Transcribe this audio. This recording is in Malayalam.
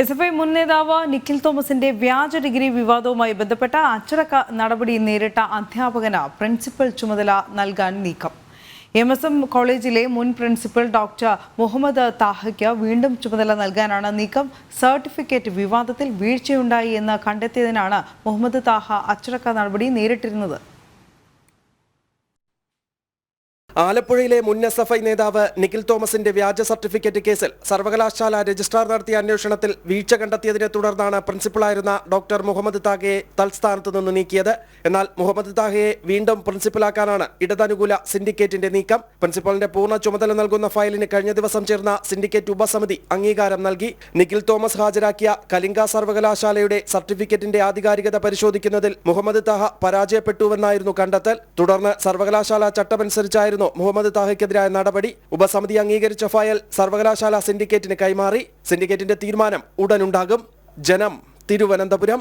എസ് എഫ് ഐ മുൻ നേതാവ് നിഖിൽ തോമസിന്റെ വ്യാജ ഡിഗ്രി വിവാദവുമായി ബന്ധപ്പെട്ട അച്ചടക്ക നടപടി നേരിട്ട അധ്യാപകന് പ്രിൻസിപ്പൽ ചുമതല നൽകാൻ നീക്കം. എം എസ് എം കോളേജിലെ മുൻ പ്രിൻസിപ്പൽ ഡോക്ടർ മുഹമ്മദ് താഹയ്ക്ക് വീണ്ടും ചുമതല നൽകാനാണ് നീക്കം. സർട്ടിഫിക്കറ്റ് വിവാദത്തിൽ വീഴ്ചയുണ്ടായി എന്ന് കണ്ടെത്തിയതിനാണ് മുഹമ്മദ് താഹ അച്ചടക്ക നടപടി നേരിട്ടിരുന്നത്. ആലപ്പുഴയിലെ മുൻ എസ് എഫ് ഐ നേതാവ് നിഖിൽ തോമസിന്റെ വ്യാജ സർട്ടിഫിക്കറ്റ് കേസിൽ സർവകലാശാല രജിസ്ട്രാർ നടത്തിയ അന്വേഷണത്തിൽ വീഴ്ച കണ്ടെത്തിയതിനെ തുടർന്നാണ് പ്രിൻസിപ്പളായിരുന്ന ഡോക്ടർ മുഹമ്മദ് താഹയെ തൽസ്ഥാനത്ത് നിന്ന് നീക്കിയത്. എന്നാൽ മുഹമ്മദ് താഹയെ വീണ്ടും പ്രിൻസിപ്പലാക്കാനാണ് ഇടതനുകൂല സിൻഡിക്കേറ്റിന്റെ നീക്കം. പ്രിൻസിപ്പലിന്റെ പൂർണ ചുമതല നൽകുന്ന ഫയലിന് കഴിഞ്ഞ ദിവസം ചേർന്ന സിൻഡിക്കേറ്റ് ഉപസമിതി അംഗീകാരം നൽകി. നിഖിൽ തോമസ് ഹാജരാക്കിയ കലിംഗ സർവകലാശാലയുടെ സർട്ടിഫിക്കറ്റിന്റെ ആധികാരികത പരിശോധിക്കുന്നതിൽ മുഹമ്മദ് താഹ പരാജയപ്പെട്ടുവെന്നായിരുന്നു കണ്ടെത്തൽ. തുടർന്ന് സർവകലാശാല ചട്ടമനുസരിച്ചായിരുന്നു മുഹമ്മദ് താഹയ്ക്കെതിരായ നടപടി ഉപസമിതി അംഗീകരിച്ച ഫയൽ സർവകലാശാല സിൻഡിക്കേറ്റിന് കൈമാറി. സിൻഡിക്കേറ്റിന്റെ തീരുമാനം ഉടനുണ്ടാകും ജനം തിരുവനന്തപുരം.